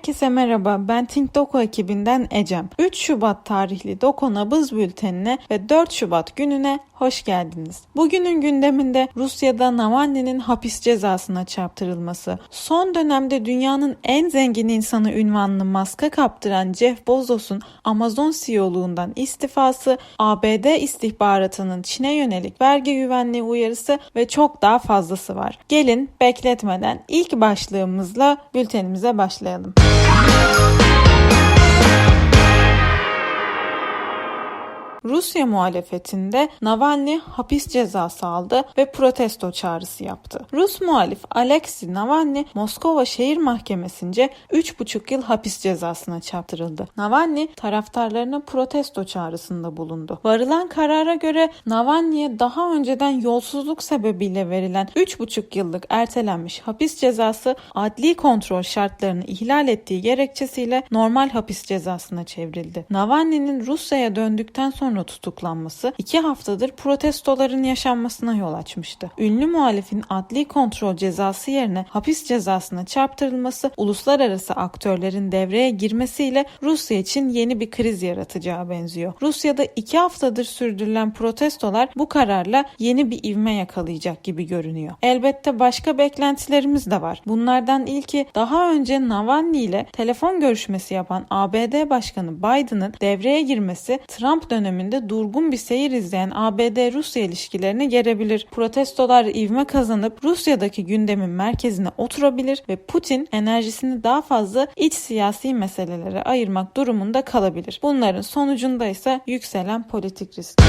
Herkese merhaba, ben Think Doko ekibinden Ecem. 3 Şubat tarihli Doko Nabız Bülteni'ne ve 4 Şubat gününe hoş geldiniz. Bugünün gündeminde Rusya'da Navalny'nin hapis cezasına çarptırılması, son dönemde dünyanın en zengin insanı ünvanını maska kaptıran Jeff Bezos'un Amazon CEO'luğundan istifası, ABD istihbaratının Çin'e yönelik vergi güvenliği uyarısı ve çok daha fazlası var. Gelin bekletmeden ilk başlığımızla bültenimize başlayalım. Yeah. Rusya muhalefetinde Navalny hapis cezası aldı ve protesto çağrısı yaptı. Rus muhalif Alexei Navalny Moskova Şehir Mahkemesi'nce 3,5 yıl hapis cezasına çarptırıldı. Navalny taraftarlarına protesto çağrısında bulundu. Varılan karara göre Navalny'ye daha önceden yolsuzluk sebebiyle verilen 3,5 yıllık ertelenmiş hapis cezası adli kontrol şartlarını ihlal ettiği gerekçesiyle normal hapis cezasına çevrildi. Navalny'nin Rusya'ya döndükten sonra sonra tutuklanması iki haftadır protestoların yaşanmasına yol açmıştı. Ünlü muhalifin adli kontrol cezası yerine hapis cezasına çarptırılması uluslararası aktörlerin devreye girmesiyle Rusya için yeni bir kriz yaratacağı benziyor. Rusya'da iki haftadır sürdürülen protestolar bu kararla yeni bir ivme yakalayacak gibi görünüyor. Elbette başka beklentilerimiz de var. Bunlardan ilki daha önce Navalny ile telefon görüşmesi yapan ABD Başkanı Biden'ın devreye girmesi Trump dönemi döneminde durgun bir seyir izleyen ABD-Rusya ilişkilerini gerebilir. Protestolar ivme kazanıp Rusya'daki gündemin merkezine oturabilir ve Putin enerjisini daha fazla iç siyasi meselelere ayırmak durumunda kalabilir. Bunların sonucunda ise yükselen politik risk.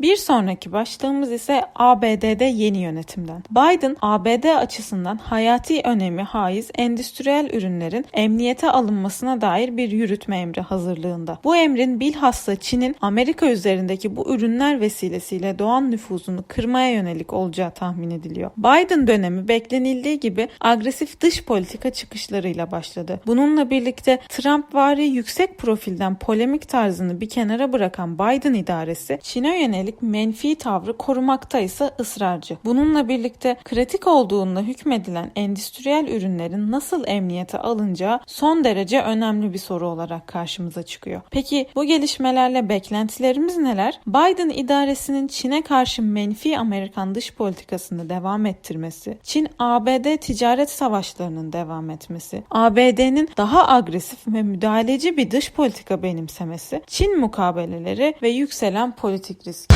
Bir sonraki başlığımız ise ABD'de yeni yönetimden. Biden, ABD açısından hayati önemi haiz endüstriyel ürünlerin emniyete alınmasına dair bir yürütme emri hazırlığında. Bu emrin bilhassa Çin'in Amerika üzerindeki bu ürünler vesilesiyle doğan nüfuzunu kırmaya yönelik olacağı tahmin ediliyor. Biden dönemi beklenildiği gibi agresif dış politika çıkışlarıyla başladı. Bununla birlikte Trump vari yüksek profilden polemik tarzını bir kenara bırakan Biden idaresi Çin'e yönelik yönelik menfi tavrı korumakta ise ısrarcı. Bununla birlikte kritik olduğunda hükmedilen endüstriyel ürünlerin nasıl emniyete alınacağı son derece önemli bir soru olarak karşımıza çıkıyor. Peki bu gelişmelerle beklentilerimiz neler? Biden idaresinin Çin'e karşı menfi Amerikan dış politikasını devam ettirmesi, Çin-ABD ticaret savaşlarının devam etmesi, ABD'nin daha agresif ve müdahaleci bir dış politika benimsemesi, Çin mukabeleleri ve yükselen politik risk.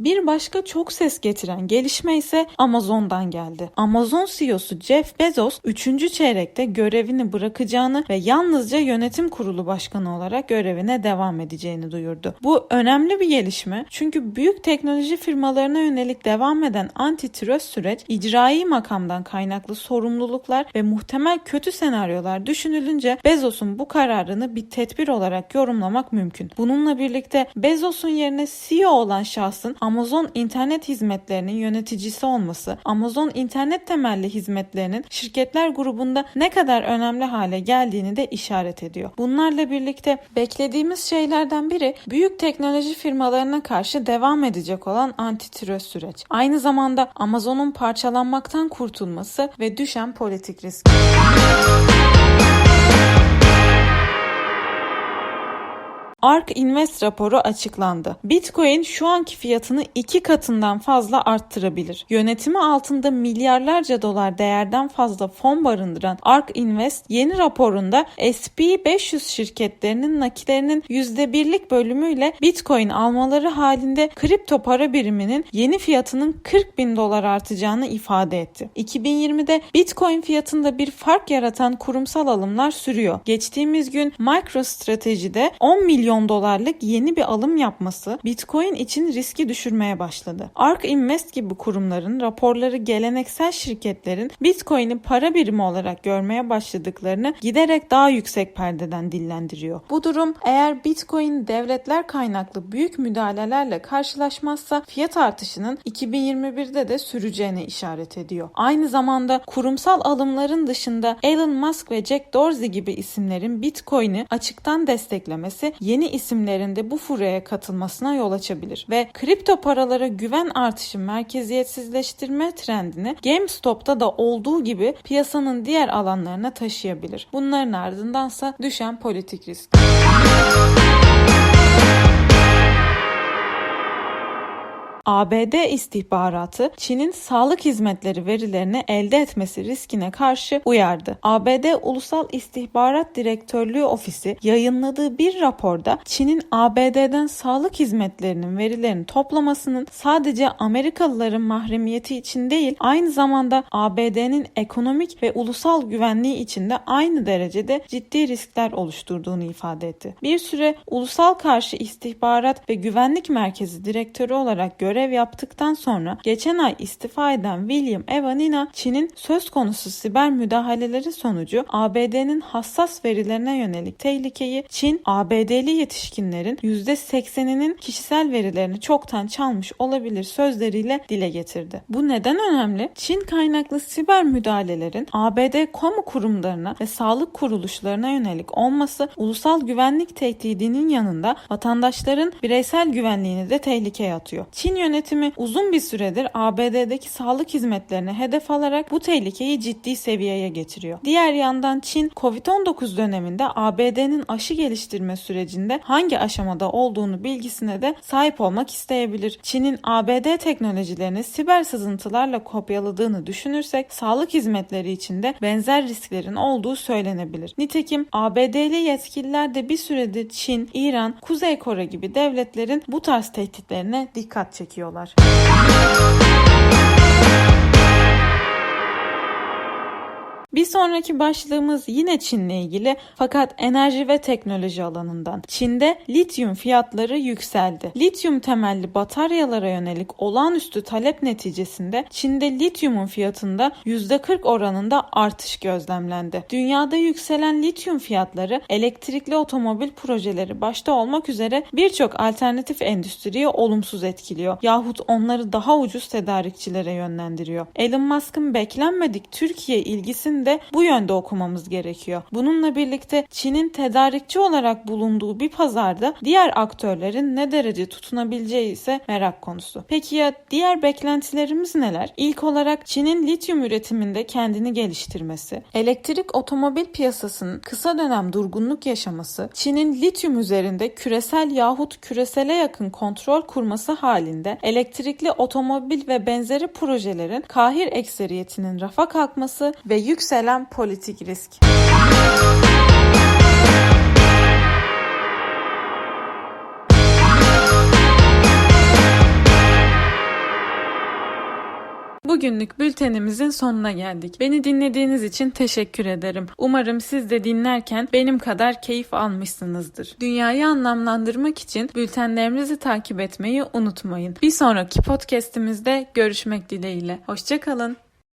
Bir başka çok ses getiren gelişme ise Amazon'dan geldi. Amazon CEO'su Jeff Bezos 3. çeyrekte görevini bırakacağını ve yalnızca yönetim kurulu başkanı olarak görevine devam edeceğini duyurdu. Bu önemli bir gelişme çünkü büyük teknoloji firmalarına yönelik devam eden antitrust süreç icraî makamdan kaynaklı sorumluluklar ve muhtemel kötü senaryolar düşünülünce Bezos'un bu kararını bir tedbir olarak yorumlamak mümkün. Bununla birlikte Bezos'un yerine CEO olan şahsın Amazon internet hizmetlerinin yöneticisi olması, Amazon internet temelli hizmetlerinin şirketler grubunda ne kadar önemli hale geldiğini de işaret ediyor. Bunlarla birlikte beklediğimiz şeylerden biri büyük teknoloji firmalarına karşı devam edecek olan antitrust süreç. Aynı zamanda Amazon'un parçalanmaktan kurtulması ve düşen politik risk. ARK Invest raporu açıklandı. Bitcoin şu anki fiyatını iki katından fazla arttırabilir. Yönetimi altında milyarlarca dolar değerden fazla fon barındıran ARK Invest yeni raporunda S&P 500 şirketlerinin nakitlerinin %1'lik bölümüyle Bitcoin almaları halinde kripto para biriminin yeni fiyatının 40 bin dolar artacağını ifade etti. 2020'de Bitcoin fiyatında bir fark yaratan kurumsal alımlar sürüyor. Geçtiğimiz gün MicroStrategy'de 10 milyon milyon dolarlık yeni bir alım yapması Bitcoin için riski düşürmeye başladı. ARK Invest gibi kurumların raporları geleneksel şirketlerin Bitcoin'i para birimi olarak görmeye başladıklarını giderek daha yüksek perdeden dillendiriyor. Bu durum eğer Bitcoin devletler kaynaklı büyük müdahalelerle karşılaşmazsa fiyat artışının 2021'de de süreceğine işaret ediyor. Aynı zamanda kurumsal alımların dışında Elon Musk ve Jack Dorsey gibi isimlerin Bitcoin'i açıktan desteklemesi yeni yeni isimlerin de bu furyaya katılmasına yol açabilir ve kripto paralara güven artışı merkeziyetsizleştirme trendini GameStop'ta da olduğu gibi piyasanın diğer alanlarına taşıyabilir. Bunların ardındansa düşen politik risk. ABD istihbaratı Çin'in sağlık hizmetleri verilerini elde etmesi riskine karşı uyardı. ABD Ulusal İstihbarat Direktörlüğü Ofisi yayınladığı bir raporda Çin'in ABD'den sağlık hizmetlerinin verilerini toplamasının sadece Amerikalıların mahremiyeti için değil aynı zamanda ABD'nin ekonomik ve ulusal güvenliği için de aynı derecede ciddi riskler oluşturduğunu ifade etti. Bir süre Ulusal Karşı İstihbarat ve Güvenlik Merkezi Direktörü olarak görev görev yaptıktan sonra geçen ay istifa eden William Evanina, Çin'in söz konusu siber müdahaleleri sonucu ABD'nin hassas verilerine yönelik tehlikeyi Çin, ABD'li yetişkinlerin %80'inin kişisel verilerini çoktan çalmış olabilir sözleriyle dile getirdi. Bu neden önemli? Çin kaynaklı siber müdahalelerin ABD kamu kurumlarına ve sağlık kuruluşlarına yönelik olması ulusal güvenlik tehdidinin yanında vatandaşların bireysel güvenliğini de tehlikeye atıyor. Çin yönetimi uzun bir süredir ABD'deki sağlık hizmetlerini hedef alarak bu tehlikeyi ciddi seviyeye getiriyor. Diğer yandan Çin Covid-19 döneminde ABD'nin aşı geliştirme sürecinde hangi aşamada olduğunu bilgisine de sahip olmak isteyebilir. Çin'in ABD teknolojilerini siber sızıntılarla kopyaladığını düşünürsek sağlık hizmetleri için de benzer risklerin olduğu söylenebilir. Nitekim ABD'li yetkililer de bir süredir Çin, İran, Kuzey Kore gibi devletlerin bu tarz tehditlerine dikkat çekiyor çekiyorlar. Bir sonraki başlığımız yine Çin'le ilgili fakat enerji ve teknoloji alanından. Çin'de lityum fiyatları yükseldi. Lityum temelli bataryalara yönelik olağanüstü talep neticesinde Çin'de lityumun fiyatında %40 oranında artış gözlemlendi. Dünyada yükselen lityum fiyatları elektrikli otomobil projeleri başta olmak üzere birçok alternatif endüstriye olumsuz etkiliyor. Yahut onları daha ucuz tedarikçilere yönlendiriyor. Elon Musk'ın beklenmedik Türkiye ilgisini de bu yönde okumamız gerekiyor. Bununla birlikte Çin'in tedarikçi olarak bulunduğu bir pazarda diğer aktörlerin ne derece tutunabileceği ise merak konusu. Peki ya diğer beklentilerimiz neler? İlk olarak Çin'in lityum üretiminde kendini geliştirmesi, elektrik otomobil piyasasının kısa dönem durgunluk yaşaması, Çin'in lityum üzerinde küresel yahut küresele yakın kontrol kurması halinde elektrikli otomobil ve benzeri projelerin kahir ekseriyetinin rafa kalkması ve yüksek yükselen politik risk. Bugünlük bültenimizin sonuna geldik. Beni dinlediğiniz için teşekkür ederim. Umarım siz de dinlerken benim kadar keyif almışsınızdır. Dünyayı anlamlandırmak için bültenlerimizi takip etmeyi unutmayın. Bir sonraki podcast'imizde görüşmek dileğiyle. Hoşçakalın.